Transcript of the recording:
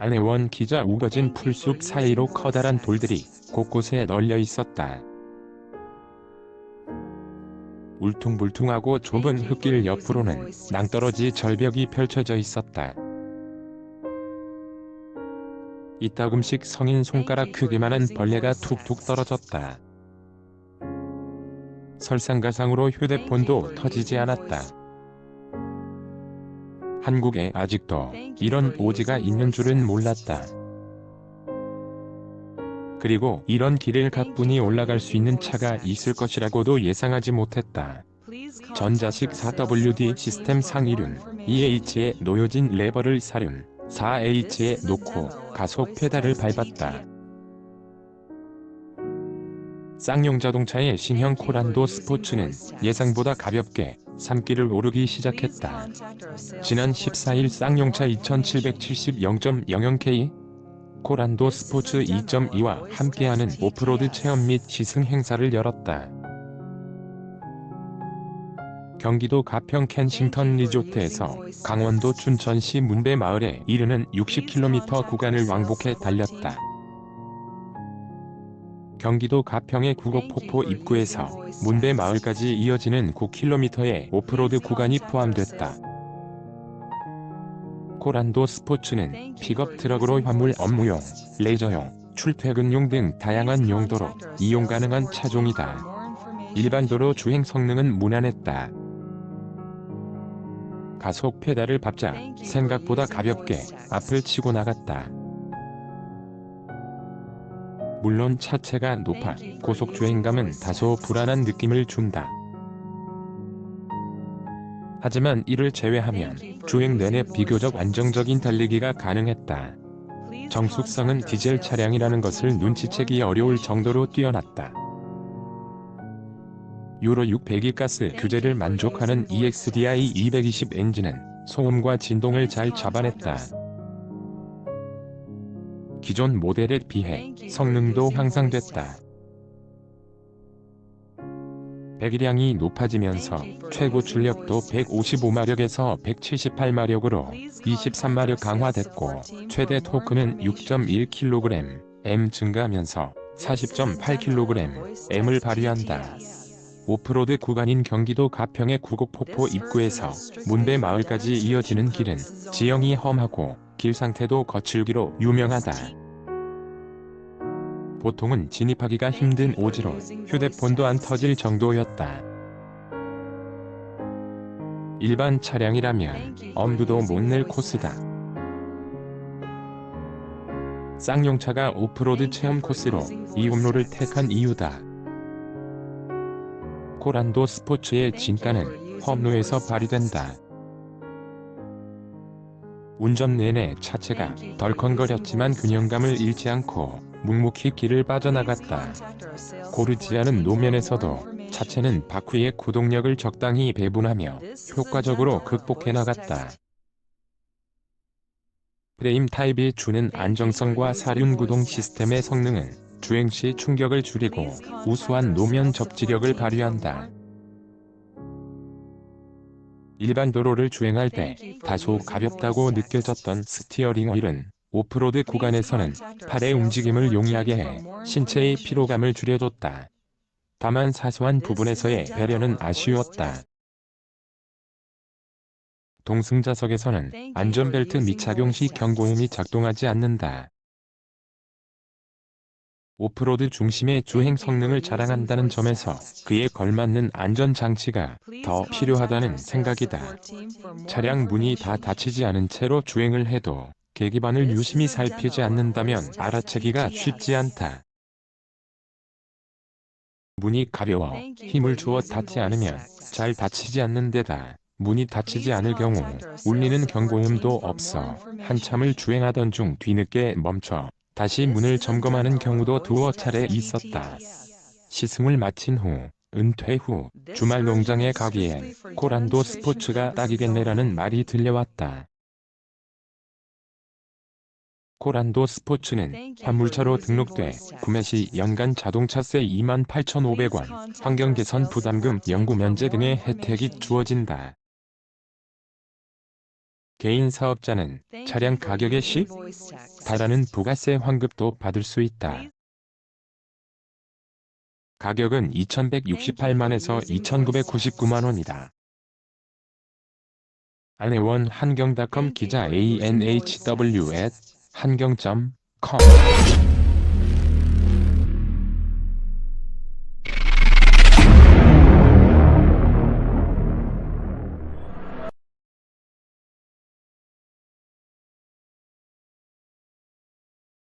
안혜원 기자 우거진 풀숲 사이로 커다란 돌들이 곳곳에 널려 있었다. 울퉁불퉁하고 좁은 흙길 옆으로는 낭떠러지 절벽이 펼쳐져 있었다. 이따금씩 성인 손가락 크기만한 벌레가 툭툭 떨어졌다. 설상가상으로 휴대폰도 터지지 않았다. 한국에 아직도 이런 오지가 있는 줄은 몰랐다. 그리고 이런 길을 가뿐히 올라갈 수 있는 차가 있을 것이라고도 예상하지 못했다. 전자식 4WD 시스템 상이륜, 2H에 놓여진 레버를 사륜, 4H에 놓고 가속 페달을 밟았다. 쌍용 자동차의 신형 코란도 스포츠는 예상보다 가볍게 산길을 오르기 시작했다. 지난 14일 쌍용차 2770.00K 코란도 스포츠 2.2와 함께하는 오프로드 체험 및 시승 행사를 열었다. 경기도 가평 켄싱턴 리조트에서 강원도 춘천시 문배 마을에 이르는 60km 구간을 왕복해 달렸다. 경기도 가평의 구곡폭포 입구에서 문배 마을까지 이어지는 9km의 오프로드 구간이 포함됐다. 코란도 스포츠는 픽업 트럭으로 화물 업무용, 레저용, 출퇴근용 등 다양한 용도로 이용 가능한 차종이다. 일반 도로 주행 성능은 무난했다. 가속 페달을 밟자 생각보다 가볍게 앞을 치고 나갔다. 물론 차체가 높아 고속 주행감은 다소 불안한 느낌을 준다. 하지만 이를 제외하면 주행 내내 비교적 안정적인 달리기가 가능했다. 정숙성은 디젤 차량이라는 것을 눈치채기 어려울 정도로 뛰어났다. 유로 6 배기 가스 규제를 만족하는 EXDI 220 엔진은 소음과 진동을 잘 잡아냈다. 기존 모델에 비해 성능도 향상됐다. 배기량이 높아지면서 최고 출력도 155마력에서 178마력으로 23마력 강화됐고 최대 토크는 6.1kg M 증가하면서 40.8kg M을 발휘한다. 오프로드 구간인 경기도 가평의 구곡폭포 입구에서 문배 마을까지 이어지는 길은 지형이 험하고 길 상태도 거칠기로 유명하다. 보통은 진입하기가 힘든 오지로 휴대폰도 안 터질 정도였다. 일반 차량이라면 엄두도 못 낼 코스다. 쌍용차가 오프로드 체험 코스로 이 음로를 택한 이유다. 코란도 스포츠의 진가는 험로에서 발휘된다. 운전 내내 차체가 덜컹거렸지만 균형감을 잃지 않고 묵묵히 길을 빠져나갔다. 고르지 않은 노면에서도 차체는 바퀴의 구동력을 적당히 배분하며 효과적으로 극복해 나갔다. 프레임 타입이 주는 안정성과 사륜 구동 시스템의 성능은 주행 시 충격을 줄이고 우수한 노면 접지력을 발휘한다. 일반 도로를 주행할 때 다소 가볍다고 느껴졌던 스티어링 휠은 오프로드 구간에서는 팔의 움직임을 용이하게 해 신체의 피로감을 줄여줬다. 다만 사소한 부분에서의 배려는 아쉬웠다. 동승자석에서는 안전벨트 미착용 시 경고음이 작동하지 않는다. 오프로드 중심의 주행 성능을 자랑한다는 점에서 그에 걸맞는 안전장치가 더 필요하다는 생각이다. 차량 문이 다 닫히지 않은 채로 주행을 해도 계기판을 유심히 살피지 않는다면 알아채기가 쉽지 않다. 문이 가벼워 힘을 주어 닫지 않으면 잘 닫히지 않는 데다 문이 닫히지 않을 경우 울리는 경고음도 없어 한참을 주행하던 중 뒤늦게 멈춰 다시 문을 점검하는 경우도 두어 차례 있었다. 시승을 마친 후 은퇴 후 주말 농장에 가기엔 코란도 스포츠가 딱이겠네라는 말이 들려왔다. 코란도 스포츠는 화물차로 등록돼 구매 시 연간 자동차세 28,500원, 환경개선 부담금 연구 면제 등의 혜택이 주어진다. 개인 사업자는 차량 가격의 10 달하는 부가세 환급도 받을 수 있다. 가격은 2,168만에서 2,999만 원이다. 안혜원 한경닷컴 기자 anhw at 한경.com